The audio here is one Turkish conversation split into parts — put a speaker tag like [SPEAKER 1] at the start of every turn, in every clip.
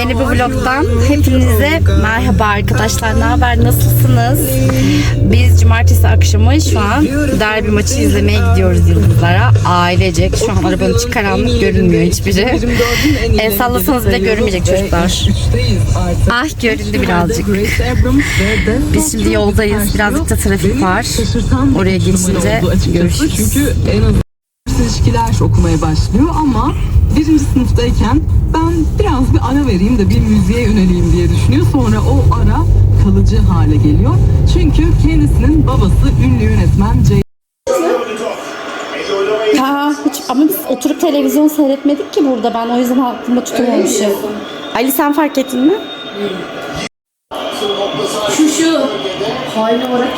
[SPEAKER 1] Yeni bir vlogdan hepinize merhaba arkadaşlar. Ne haber? Nasılsınız? Biz cumartesi akşamı şu an derbi maçı izlemeye gidiyoruz Yıldızlara. Ailecek. Şu an arabanın içi karanlık görünmüyor hiçbiri. El sallasanız bile görünmeyecek çocuklar. Ah göründü birazcık. Biz şimdi yoldayız. Birazcık da trafik var. Oraya geçince görüşürüz.
[SPEAKER 2] Çünkü en ilişkiler okumaya başlıyor ama birinci sınıftayken ben ara vereyim de bir müziğe yöneleyim diye düşünüyor. Sonra o ara kalıcı hale geliyor. Çünkü kendisinin babası ünlü yönetmen Cey
[SPEAKER 1] Ha, hiç, ama biz oturup televizyon seyretmedik ki burada. Ben o yüzden aklımda tutamamışım. Ali sen fark ettin mi?
[SPEAKER 3] Şu şu. Hain olarak.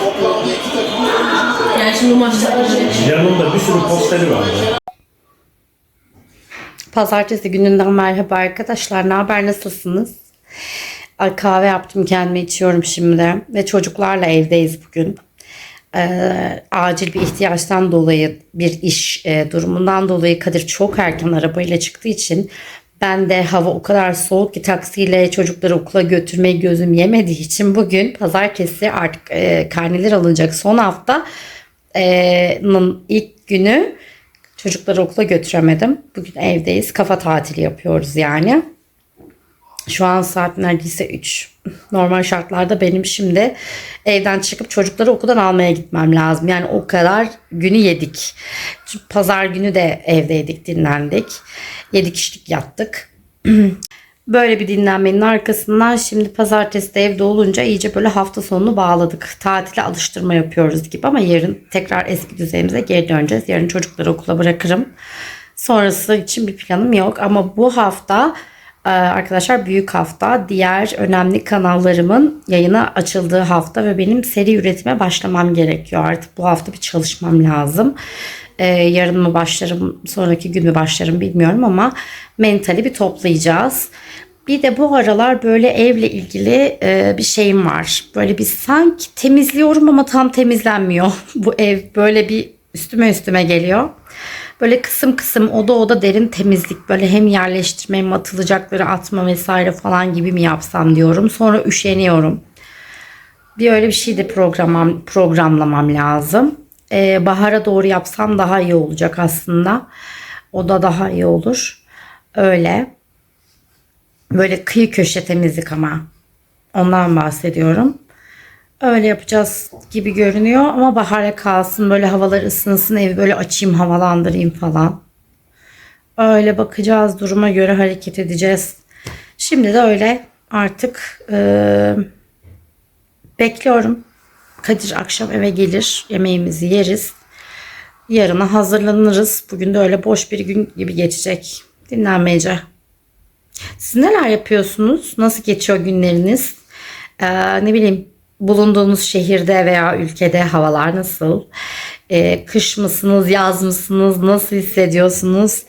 [SPEAKER 3] Yani şimdi maçlar
[SPEAKER 4] Yanında bir sürü posteri var. ya.
[SPEAKER 1] Pazartesi gününden merhaba arkadaşlar. Ne haber? Nasılsınız? Kahve yaptım kendime içiyorum şimdi. Ve çocuklarla evdeyiz bugün. Ee, acil bir ihtiyaçtan dolayı bir iş e, durumundan dolayı Kadir çok erken arabayla çıktığı için ben de hava o kadar soğuk ki taksiyle çocukları okula götürmeyi gözüm yemediği için bugün pazartesi artık e, karneler alınacak son hafta e, ilk günü çocukları okula götüremedim. Bugün evdeyiz. Kafa tatili yapıyoruz yani. Şu an saat neredeyse 3. Normal şartlarda benim şimdi evden çıkıp çocukları okuldan almaya gitmem lazım. Yani o kadar günü yedik. Pazar günü de evdeydik, dinlendik. 7 kişilik yattık. Böyle bir dinlenmenin arkasından şimdi pazartesi de evde olunca iyice böyle hafta sonunu bağladık. Tatile alıştırma yapıyoruz gibi ama yarın tekrar eski düzenimize geri döneceğiz. Yarın çocukları okula bırakırım. Sonrası için bir planım yok ama bu hafta arkadaşlar büyük hafta diğer önemli kanallarımın yayına açıldığı hafta ve benim seri üretime başlamam gerekiyor. Artık bu hafta bir çalışmam lazım. E, yarın mı başlarım sonraki gün mü başlarım bilmiyorum ama mentali bir toplayacağız. Bir de bu aralar böyle evle ilgili e, bir şeyim var. Böyle bir sanki temizliyorum ama tam temizlenmiyor. bu ev böyle bir üstüme üstüme geliyor. Böyle kısım kısım oda oda derin temizlik böyle hem yerleştirme hem atılacakları atma vesaire falan gibi mi yapsam diyorum. Sonra üşeniyorum. Bir öyle bir şey de programam, programlamam lazım. Ee, bahara doğru yapsam daha iyi olacak aslında. O da daha iyi olur. Öyle. Böyle kıyı köşe temizlik ama. Ondan bahsediyorum. Öyle yapacağız gibi görünüyor ama bahara kalsın böyle havalar ısınsın evi böyle açayım havalandırayım falan. Öyle bakacağız duruma göre hareket edeceğiz. Şimdi de öyle artık eee, bekliyorum. Kadir akşam eve gelir yemeğimizi yeriz. Yarına hazırlanırız. Bugün de öyle boş bir gün gibi geçecek. Dinlenmeyece. Siz neler yapıyorsunuz? Nasıl geçiyor günleriniz? Ee, ne bileyim bulunduğunuz şehirde veya ülkede havalar nasıl? Ee, kış mısınız, yaz mısınız? Nasıl hissediyorsunuz?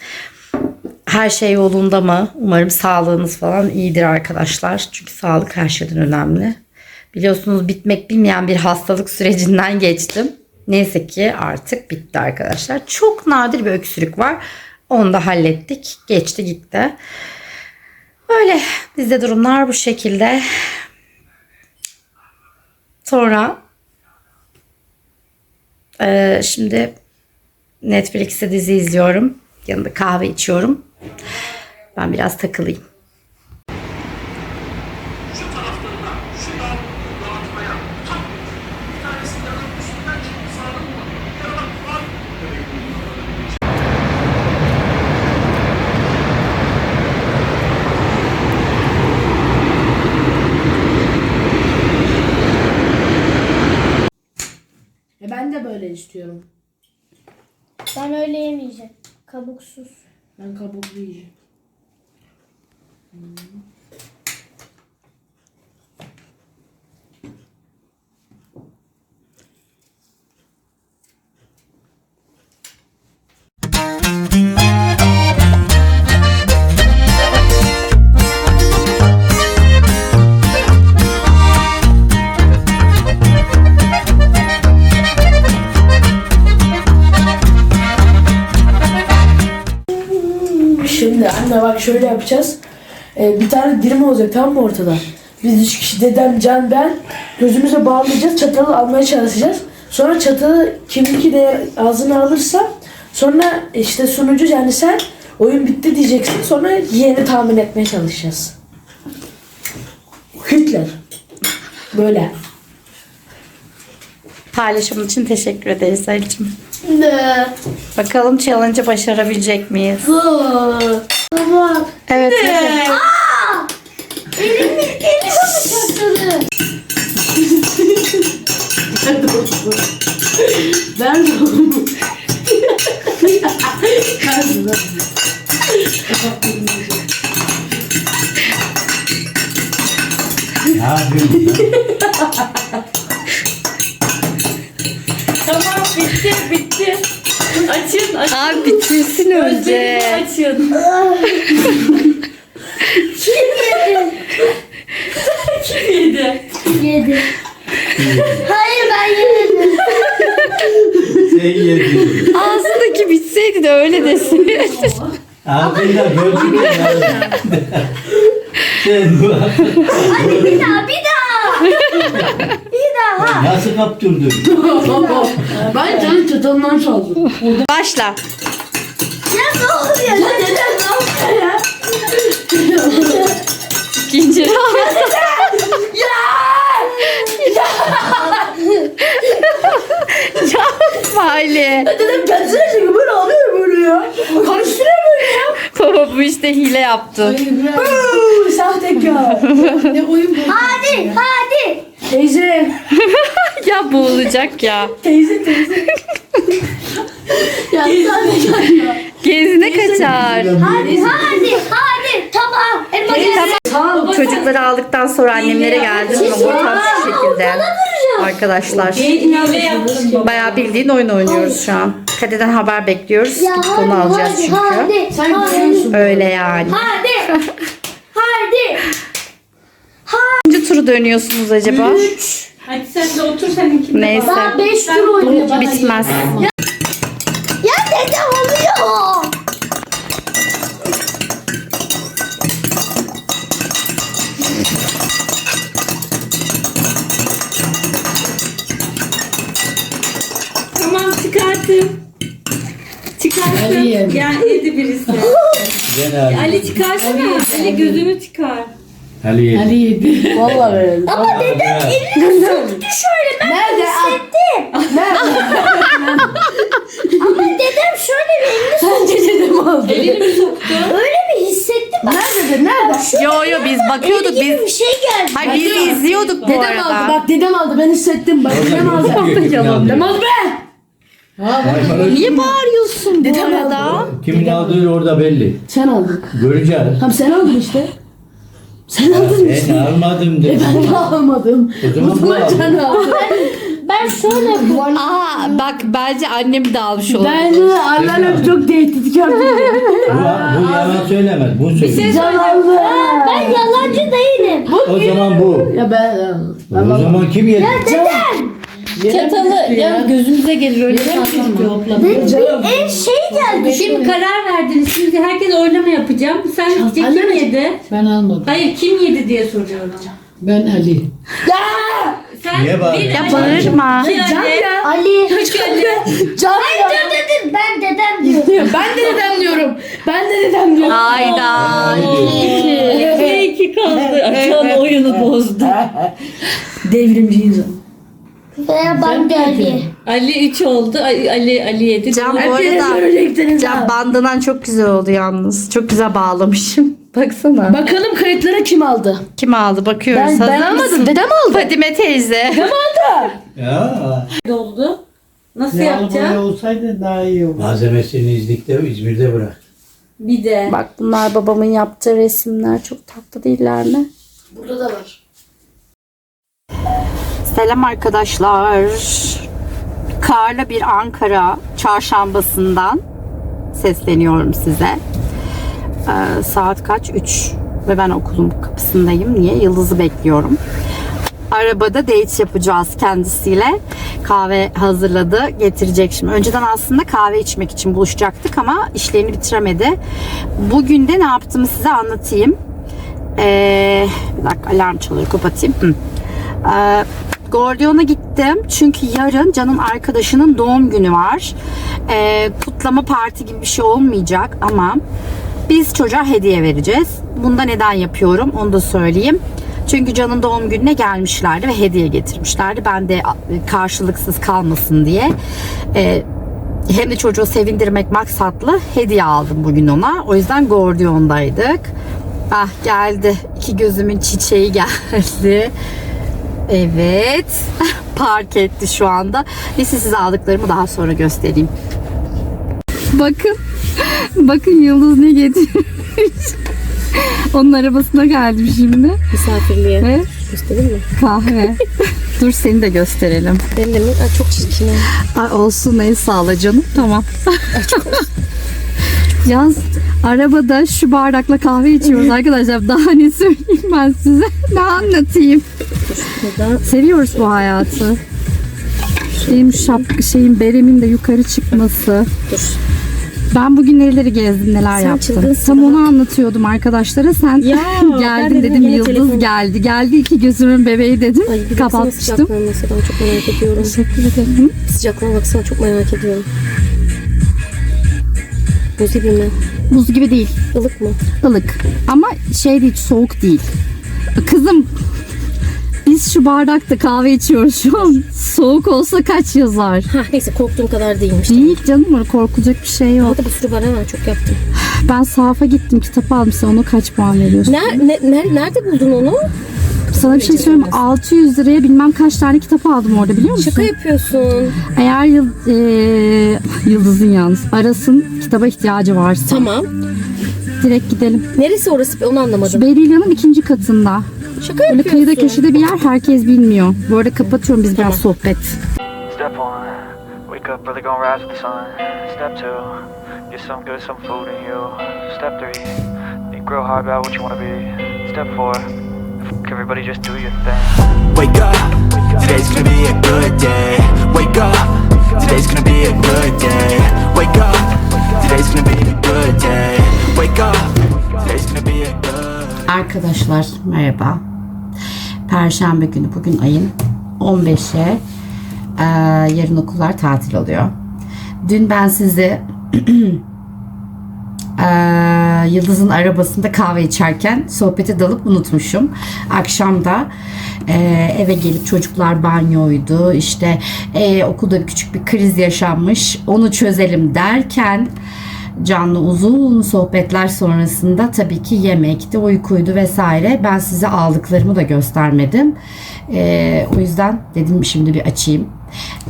[SPEAKER 1] Her şey yolunda mı? Umarım sağlığınız falan iyidir arkadaşlar. Çünkü sağlık her şeyden önemli. Biliyorsunuz bitmek bilmeyen bir hastalık sürecinden geçtim. Neyse ki artık bitti arkadaşlar. Çok nadir bir öksürük var. Onu da hallettik. Geçti gitti. Öyle bizde durumlar bu şekilde. Sonra eee, şimdi Netflix'te dizi izliyorum. Yanında kahve içiyorum. Ben biraz takılayım.
[SPEAKER 3] E ben de böyle istiyorum.
[SPEAKER 5] Ben öyle yemeyeceğim. Kabuksuz.
[SPEAKER 3] Ben kabuklu yiyeceğim. Şimdi anne bak şöyle yapacağız. e, bir tane dilim olacak tamam mı ortada? Biz üç kişi dedem, Can, ben gözümüze bağlayacağız. Çatalı almaya çalışacağız. Sonra çatalı kiminki de ağzına alırsa sonra işte sunucu yani sen oyun bitti diyeceksin. Sonra yeni tahmin etmeye çalışacağız. Hitler. Böyle.
[SPEAKER 1] Paylaşımın için teşekkür ederiz Ali'cim.
[SPEAKER 5] Ne?
[SPEAKER 1] Bakalım challenge'ı başarabilecek miyiz?
[SPEAKER 5] Baba.
[SPEAKER 1] Evet. evet.
[SPEAKER 5] Elim, elime mi çarptı?
[SPEAKER 3] Ben de Ben de.
[SPEAKER 4] Ne yapıyorsun?
[SPEAKER 6] Tamam bitti bitti. Açın açın.
[SPEAKER 1] Abi bitirsin önce.
[SPEAKER 6] Açın. Kim yedi?
[SPEAKER 5] Yedi. Hayır ben yemedim.
[SPEAKER 4] Sen yedin.
[SPEAKER 1] Ağzındaki bitseydi de öyle desin.
[SPEAKER 4] Ağzıyla gördün mü? Sen bu
[SPEAKER 5] Hadi bir daha bir daha. Daha.
[SPEAKER 4] nasıl kaptırdın?
[SPEAKER 3] Ben canın çatalından çaldım.
[SPEAKER 1] Başla.
[SPEAKER 5] Ya ne oluyor?
[SPEAKER 3] Ya dedem ne yapıyor ya?
[SPEAKER 1] İkinci round. Yapma Ali.
[SPEAKER 3] Dedem kendisine çekiyor böyle alıyor böyle ya. Karıştırıyor böyle ya.
[SPEAKER 1] Baba bu işte hile yaptı.
[SPEAKER 3] Sahtekar. ne oyun bu?
[SPEAKER 5] Hadi hadi.
[SPEAKER 3] Teyze.
[SPEAKER 1] ya boğulacak ya.
[SPEAKER 3] Teyze teyze. ya sahtekar ya.
[SPEAKER 1] Gezine kaçar.
[SPEAKER 5] Hadi hadi hadi. Tamam. Elma geldi.
[SPEAKER 3] Tamam.
[SPEAKER 1] Çocukları aldıktan sonra annemlere geldim ama bu tarz bir şekilde. Arkadaşlar. Bayağı bildiğin oyun oynuyoruz şu an. Kade'den haber bekliyoruz.
[SPEAKER 5] Ya
[SPEAKER 1] Konu
[SPEAKER 5] hadi
[SPEAKER 1] alacağız
[SPEAKER 5] hadi
[SPEAKER 1] çünkü.
[SPEAKER 5] hadi.
[SPEAKER 3] Sen
[SPEAKER 5] hadi.
[SPEAKER 3] görüyorsun.
[SPEAKER 1] Öyle yani.
[SPEAKER 5] Hadi.
[SPEAKER 1] Turu dönüyorsunuz acaba?
[SPEAKER 6] Hadi sen de otur seninki.
[SPEAKER 1] Neyse.
[SPEAKER 5] Daha beş tur oynayacağız.
[SPEAKER 1] Bitmez.
[SPEAKER 5] Ya dedem oluyor.
[SPEAKER 6] Tamam çıkartın. Çıkartın.
[SPEAKER 3] Ali yedi.
[SPEAKER 6] Ya yedi birisi.
[SPEAKER 4] Gene Ali.
[SPEAKER 6] Ali çıkarsana. Ali gözünü çıkar.
[SPEAKER 4] Ali yedi.
[SPEAKER 3] Ali yedi. Valla verelim.
[SPEAKER 5] Ama dedem elini soktu şöyle. Ben
[SPEAKER 3] Nerede?
[SPEAKER 5] hissettim.
[SPEAKER 3] Nerede?
[SPEAKER 5] Ama dedem şöyle bir elini
[SPEAKER 3] Sence dedem aldı.
[SPEAKER 5] öyle bir hissettim.
[SPEAKER 3] Nerede? Nerede?
[SPEAKER 1] Yo yo biz bakıyorduk
[SPEAKER 5] gibi
[SPEAKER 1] biz.
[SPEAKER 5] bir şey geldi.
[SPEAKER 1] Hayır biz izliyorduk bu
[SPEAKER 3] Dedem aldı.
[SPEAKER 1] arada.
[SPEAKER 3] Bak dedem aldı. Ben hissettim. Bak dedem aldı. Dedem aldı be.
[SPEAKER 1] Niye bağırıyorsun bu
[SPEAKER 3] Dedem
[SPEAKER 1] arada?
[SPEAKER 4] Kimin aldığı orada belli.
[SPEAKER 3] Sen aldın.
[SPEAKER 4] Göreceğiz.
[SPEAKER 3] Tamam sen aldın işte. Sen aldın
[SPEAKER 4] Ben
[SPEAKER 3] işte.
[SPEAKER 4] almadım dedim.
[SPEAKER 3] Ben almadım.
[SPEAKER 4] O zaman bu
[SPEAKER 3] can aldı.
[SPEAKER 5] Ben şöyle yapıyorum.
[SPEAKER 1] Aa bak bence annem de almış olur.
[SPEAKER 3] Ben anneannem çok tehditkar.
[SPEAKER 4] Bu, bu yalan söylemez. Bu söylüyor.
[SPEAKER 3] Can aldı.
[SPEAKER 5] Ben yalancı değilim.
[SPEAKER 4] O zaman bu.
[SPEAKER 3] Ya ben
[SPEAKER 4] O zaman kim yedi?
[SPEAKER 3] Çatalı ya
[SPEAKER 6] gözümüze gelir öyle saçmalama.
[SPEAKER 5] En şey geldi.
[SPEAKER 6] Şimdi karar verdiniz. Şimdi herkes oylama yapacağım. Sen kim
[SPEAKER 3] Anne-
[SPEAKER 6] yedi?
[SPEAKER 3] Ben almadım.
[SPEAKER 6] Hayır kim yedi diye soruyorum.
[SPEAKER 3] Ben Ali.
[SPEAKER 6] Sen
[SPEAKER 4] Niye bağırıyorsun?
[SPEAKER 6] bir
[SPEAKER 1] Ya
[SPEAKER 6] Ali.
[SPEAKER 1] bağırma.
[SPEAKER 6] Bir
[SPEAKER 3] Can
[SPEAKER 6] Ali.
[SPEAKER 3] ya.
[SPEAKER 5] Ali.
[SPEAKER 3] Can
[SPEAKER 5] Hayır
[SPEAKER 3] ya.
[SPEAKER 5] dur dedim. Ben dedem diyorum.
[SPEAKER 3] Ben de dedem diyorum. Ben de dedem diyorum.
[SPEAKER 1] Hayda.
[SPEAKER 6] İki iki kaldı. Açan oyunu bozdu.
[SPEAKER 3] Devrimci insan.
[SPEAKER 5] Veya ben Ali.
[SPEAKER 6] Ali 3 oldu. Ali Ali, Ali 7.
[SPEAKER 1] Can bu arada Can bandanan çok güzel oldu yalnız. Çok güzel bağlamışım. Baksana.
[SPEAKER 3] Bakalım kayıtlara kim aldı?
[SPEAKER 1] Kim aldı bakıyoruz.
[SPEAKER 3] Ben, ben almadım. Dedem aldı.
[SPEAKER 1] Fadime teyze.
[SPEAKER 4] Ya.
[SPEAKER 6] oldu. Nasıl yapacağız?
[SPEAKER 7] olsaydı daha iyi olur.
[SPEAKER 4] Malzemesini İznik'te, İzmir'de bırak.
[SPEAKER 6] Bir de.
[SPEAKER 1] Bak bunlar babamın yaptığı resimler. Çok tatlı değiller mi?
[SPEAKER 3] Burada da var.
[SPEAKER 1] Selam arkadaşlar. Karlı bir Ankara çarşambasından sesleniyorum size. Ee, saat kaç? 3 ve ben okulun kapısındayım. Niye? Yıldız'ı bekliyorum. Arabada date yapacağız kendisiyle. Kahve hazırladı. Getirecek şimdi. Önceden aslında kahve içmek için buluşacaktık ama işlerini bitiremedi. Bugün de ne yaptığımı size anlatayım. Ee, bir dakika alarm çalıyor kapatayım. Hı. Ee, Gordion'a gittim çünkü yarın Can'ın arkadaşının doğum günü var. Ee, kutlama parti gibi bir şey olmayacak ama biz çocuğa hediye vereceğiz. Bunu da neden yapıyorum onu da söyleyeyim. Çünkü Can'ın doğum gününe gelmişlerdi ve hediye getirmişlerdi. Ben de karşılıksız kalmasın diye e, hem de çocuğu sevindirmek maksatlı hediye aldım bugün ona. O yüzden Gordion'daydık. Ah geldi. İki gözümün çiçeği geldi. Evet. Park etti şu anda. Neyse size aldıklarımı daha sonra göstereyim. Bakın. Bakın Yıldız ne getirmiş. Onun arabasına geldim şimdi.
[SPEAKER 5] Misafirliğe.
[SPEAKER 1] Ve
[SPEAKER 5] Göstereyim mi?
[SPEAKER 1] kahve. Dur seni de gösterelim.
[SPEAKER 5] Benim de mi? Ay, çok çirkin.
[SPEAKER 1] Ay olsun en sağla canım. Tamam. Yaz arabada şu bardakla kahve içiyoruz arkadaşlar. Daha ne söyleyeyim ben size? Ne anlatayım? Seviyoruz bu hayatı. Benim şapka şeyin beremin de yukarı çıkması.
[SPEAKER 5] dur.
[SPEAKER 1] Ben bugün neleri gezdim neler
[SPEAKER 5] Sen
[SPEAKER 1] yaptım. Tam
[SPEAKER 5] bak.
[SPEAKER 1] onu anlatıyordum arkadaşlara. Sen
[SPEAKER 5] Ya,
[SPEAKER 1] geldin
[SPEAKER 5] dedim
[SPEAKER 1] Yıldız
[SPEAKER 5] telefon-
[SPEAKER 1] geldi. Geldi iki gözümün bebeği dedim.
[SPEAKER 5] Ay
[SPEAKER 1] Kapatmıştım.
[SPEAKER 5] sıcaklığına çok merak ediyorum.
[SPEAKER 1] Teşekkür ederim.
[SPEAKER 5] Sıcaklığına baksana çok merak ediyorum. Buz gibi mi?
[SPEAKER 1] Buz gibi değil.
[SPEAKER 5] Ilık mı?
[SPEAKER 1] ılık. Ama şey değil, soğuk değil. Kızım biz şu bardakta kahve içiyoruz şu an. Soğuk olsa kaç yazar?
[SPEAKER 5] Ha neyse korktuğum kadar değilmiş.
[SPEAKER 1] Değil canım korkulacak bir şey yok.
[SPEAKER 5] Hadi bir sürü var ha çok yaptım.
[SPEAKER 1] Ben sahafa gittim kitap aldım. Sen ona kaç puan veriyorsun?
[SPEAKER 5] Ner, ne, ner- nerede buldun onu?
[SPEAKER 1] Sana bir şey söyleyeyim. 600 liraya bilmem kaç tane kitap aldım orada biliyor musun?
[SPEAKER 5] Şaka yapıyorsun.
[SPEAKER 1] Eğer yıl, eee, Yıldız'ın yalnız Aras'ın kitaba ihtiyacı varsa
[SPEAKER 5] Tamam.
[SPEAKER 1] direkt gidelim.
[SPEAKER 5] Neresi orası onu anlamadım.
[SPEAKER 1] Berilya'nın ikinci katında.
[SPEAKER 5] Şaka
[SPEAKER 1] Böyle
[SPEAKER 5] yapıyorsun.
[SPEAKER 1] kıyıda köşede bir yer herkes bilmiyor. Bu arada kapatıyorum biz biraz sohbet.
[SPEAKER 7] Step one, wake up early, gonna rise with the sun. Step two, get some good, some food in you. Step three, think real hard about what you wanna be. Step four, everybody, just do your thing.
[SPEAKER 8] Wake up, today's gonna be a good day. Wake up, today's gonna be a good day. Wake up, today's gonna be a good day. Wake up, today's gonna be a good
[SPEAKER 1] Arkadaşlar merhaba. Perşembe günü bugün ayın 15'e eee, yarın okullar tatil oluyor. Dün ben sizi Yıldız'ın arabasında kahve içerken sohbete dalıp unutmuşum. Akşam da eee, eve gelip çocuklar banyoydu. İşte eee, okulda küçük bir kriz yaşanmış. Onu çözelim derken canlı uzun sohbetler sonrasında tabii ki yemekti, uykuydu vesaire. Ben size aldıklarımı da göstermedim. Ee, o yüzden dedim şimdi bir açayım.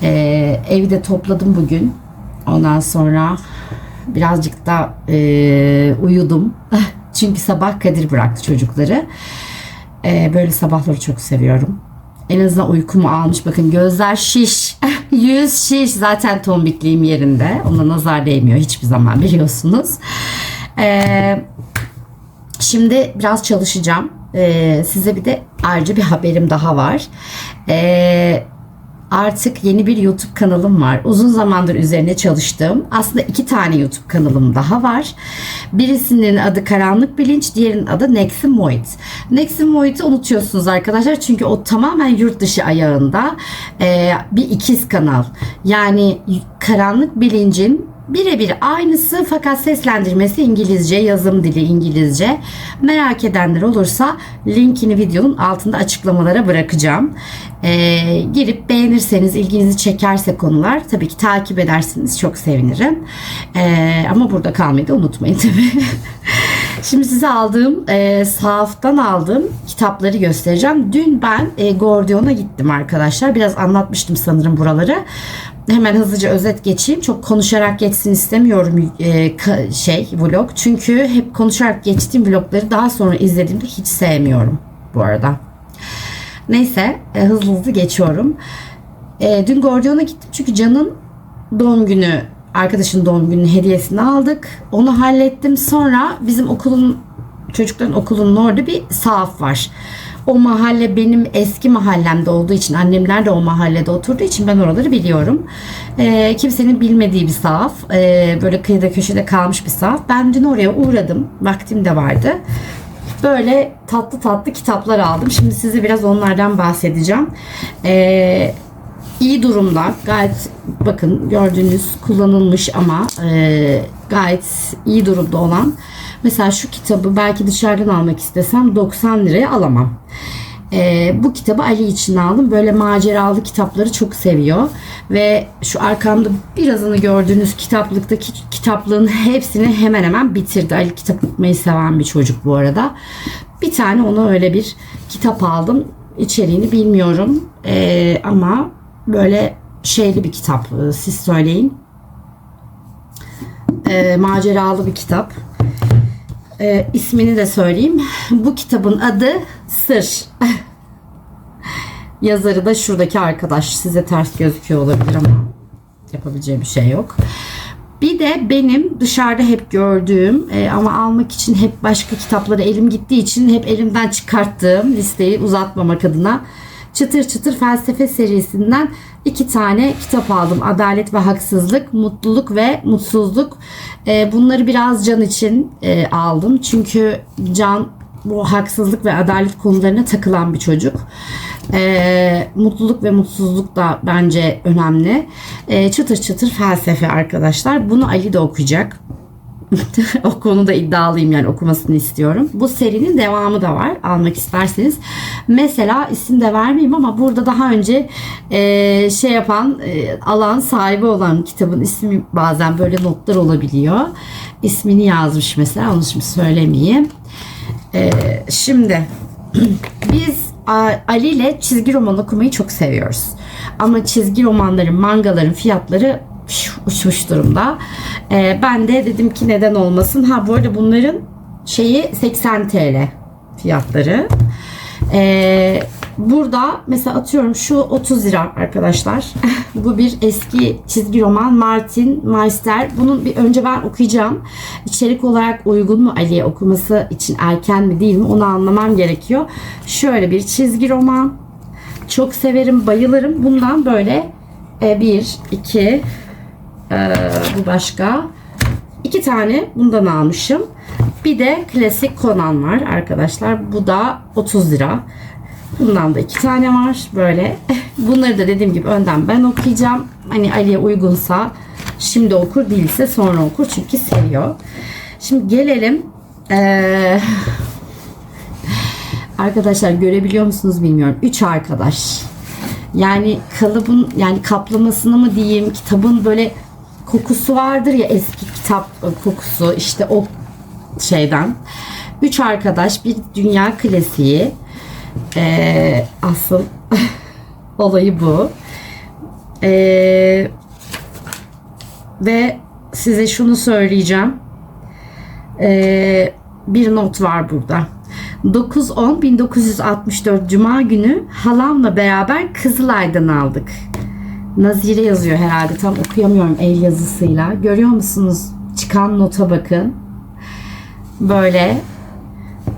[SPEAKER 1] Ee, evi de topladım bugün. Ondan sonra birazcık da e, uyudum. Çünkü sabah Kadir bıraktı çocukları. Ee, böyle sabahları çok seviyorum. En azından uykumu almış. Bakın gözler şiş. Yüz şiş. Zaten tombikliğim yerinde. Ona nazar değmiyor hiçbir zaman biliyorsunuz. Ee, şimdi biraz çalışacağım. Ee, size bir de ayrıca bir haberim daha var. Ee, artık yeni bir YouTube kanalım var. Uzun zamandır üzerine çalıştığım aslında iki tane YouTube kanalım daha var. Birisinin adı Karanlık Bilinç, diğerinin adı Neximoid. Neximoid'i unutuyorsunuz arkadaşlar çünkü o tamamen yurt dışı ayağında bir ikiz kanal. Yani Karanlık Bilinc'in birebir aynısı fakat seslendirmesi İngilizce, yazım dili İngilizce. Merak edenler olursa linkini videonun altında açıklamalara bırakacağım. Ee, girip beğenirseniz, ilginizi çekerse konular tabii ki takip edersiniz çok sevinirim. Ee, ama burada kalmayı da unutmayın tabii. Şimdi size aldığım, e, sahaftan aldığım kitapları göstereceğim. Dün ben e, Gordion'a gittim arkadaşlar. Biraz anlatmıştım sanırım buraları. Hemen hızlıca özet geçeyim. Çok konuşarak geçsin istemiyorum e, şey vlog. Çünkü hep konuşarak geçtiğim vlogları daha sonra izlediğimde hiç sevmiyorum bu arada. Neyse e, hızlı hızlı geçiyorum. E, dün Gordion'a gittim çünkü Can'ın doğum günü arkadaşın doğum günü hediyesini aldık. Onu hallettim. Sonra bizim okulun çocukların okulunun orada bir sahaf var. O mahalle benim eski mahallemde olduğu için annemler de o mahallede oturduğu için ben oraları biliyorum. Ee, kimsenin bilmediği bir sahaf. Ee, böyle kıyıda köşede kalmış bir sahaf. Ben dün oraya uğradım. Vaktim de vardı. Böyle tatlı tatlı kitaplar aldım. Şimdi size biraz onlardan bahsedeceğim. Ee, iyi durumda. Gayet bakın gördüğünüz kullanılmış ama e, gayet iyi durumda olan. Mesela şu kitabı belki dışarıdan almak istesem 90 liraya alamam. Ee, bu kitabı Ali için aldım. Böyle maceralı kitapları çok seviyor. Ve şu arkamda birazını gördüğünüz kitaplıktaki kitaplığın hepsini hemen hemen bitirdi. Ali kitap okumayı seven bir çocuk bu arada. Bir tane ona öyle bir kitap aldım. İçeriğini bilmiyorum. Ee, ama böyle şeyli bir kitap. Ee, Siz söyleyin. Ee, maceralı bir kitap. Ee, ismini de söyleyeyim. Bu kitabın adı Sır. Yazarı da şuradaki arkadaş. Size ters gözüküyor olabilir ama yapabileceği bir şey yok. Bir de benim dışarıda hep gördüğüm e, ama almak için hep başka kitapları elim gittiği için hep elimden çıkarttığım listeyi uzatmamak adına Çıtır Çıtır Felsefe serisinden iki tane kitap aldım. Adalet ve Haksızlık, Mutluluk ve Mutsuzluk. E, bunları biraz Can için e, aldım. Çünkü Can bu haksızlık ve adalet konularına takılan bir çocuk. Ee, mutluluk ve mutsuzluk da bence önemli. Ee, çıtır çıtır felsefe arkadaşlar. Bunu Ali de okuyacak. o konuda iddialıyım yani okumasını istiyorum. Bu serinin devamı da var almak isterseniz. Mesela isim de vermeyeyim ama burada daha önce e, şey yapan e, alan sahibi olan kitabın ismi bazen böyle notlar olabiliyor. İsmini yazmış mesela onu şimdi söylemeyeyim. Ee, şimdi biz Ali ile çizgi roman okumayı çok seviyoruz. Ama çizgi romanların, mangaların fiyatları uçmuş durumda. E, ben de dedim ki neden olmasın. Ha bu arada bunların şeyi 80 TL fiyatları. Eee Burada mesela atıyorum şu 30 lira arkadaşlar. Bu bir eski çizgi roman Martin Meister. Bunun bir önce ben okuyacağım. İçerik olarak uygun mu Ali'ye okuması için erken mi değil mi onu anlamam gerekiyor. Şöyle bir çizgi roman. Çok severim, bayılırım. Bundan böyle e, 1, 2, ee, bu başka. İki tane bundan almışım. Bir de klasik Conan var arkadaşlar. Bu da 30 lira. Bundan da iki tane var böyle. Bunları da dediğim gibi önden ben okuyacağım. Hani Ali'ye uygunsa şimdi okur değilse sonra okur çünkü seviyor. Şimdi gelelim ee, arkadaşlar görebiliyor musunuz bilmiyorum. Üç arkadaş. Yani kalıbın yani kaplamasını mı diyeyim kitabın böyle kokusu vardır ya eski kitap kokusu işte o şeyden. Üç arkadaş bir dünya klasiği. Ee, asıl olayı bu. Ee, ve size şunu söyleyeceğim. Ee, bir not var burada. 9-10-1964 Cuma günü halamla beraber Kızılay'dan aldık. Nazire yazıyor herhalde tam okuyamıyorum el yazısıyla. Görüyor musunuz? Çıkan nota bakın. Böyle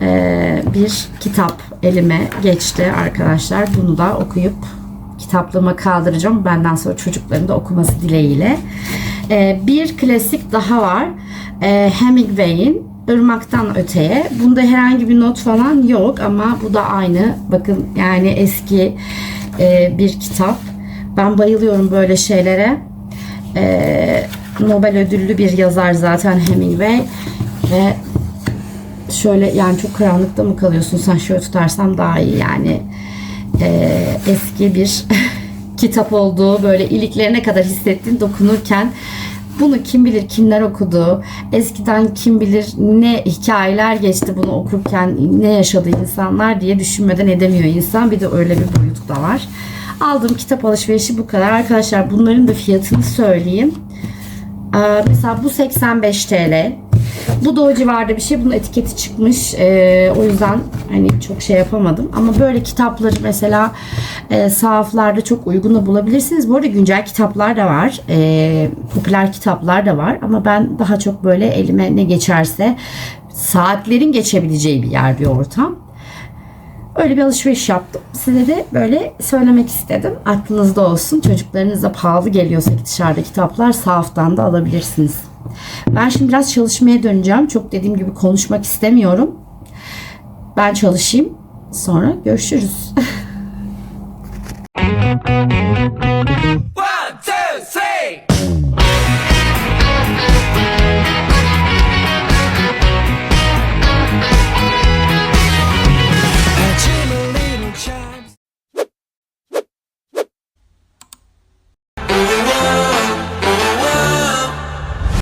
[SPEAKER 1] e, bir kitap elime geçti arkadaşlar. Bunu da okuyup kitaplığıma kaldıracağım. Benden sonra çocukların da okuması dileğiyle. E, bir klasik daha var. E, Hemingway'in Irmaktan Öteye. Bunda herhangi bir not falan yok ama bu da aynı. Bakın yani eski e, bir kitap. Ben bayılıyorum böyle şeylere. E, Nobel ödüllü bir yazar zaten Hemingway. Ve şöyle yani çok karanlıkta mı kalıyorsun? Sen şöyle tutarsam daha iyi yani. E, eski bir kitap olduğu böyle iliklerine kadar hissettin dokunurken bunu kim bilir kimler okudu? Eskiden kim bilir ne hikayeler geçti bunu okurken ne yaşadı insanlar diye düşünmeden edemiyor insan. Bir de öyle bir boyut da var aldığım kitap alışverişi bu kadar arkadaşlar bunların da fiyatını söyleyeyim Ee, mesela bu 85 TL bu da o civarda bir şey. Bunun etiketi çıkmış. Ee, o yüzden hani çok şey yapamadım. Ama böyle kitapları mesela e, sahaflarda çok uygun da bulabilirsiniz. Bu arada güncel kitaplar da var. E, popüler kitaplar da var. Ama ben daha çok böyle elime ne geçerse saatlerin geçebileceği bir yer bir ortam. Öyle bir alışveriş yaptım. Size de böyle söylemek istedim. Aklınızda olsun. Çocuklarınıza pahalı geliyorsa dışarıda kitaplar sahaftan da alabilirsiniz. Ben şimdi biraz çalışmaya döneceğim. Çok dediğim gibi konuşmak istemiyorum. Ben çalışayım. Sonra görüşürüz.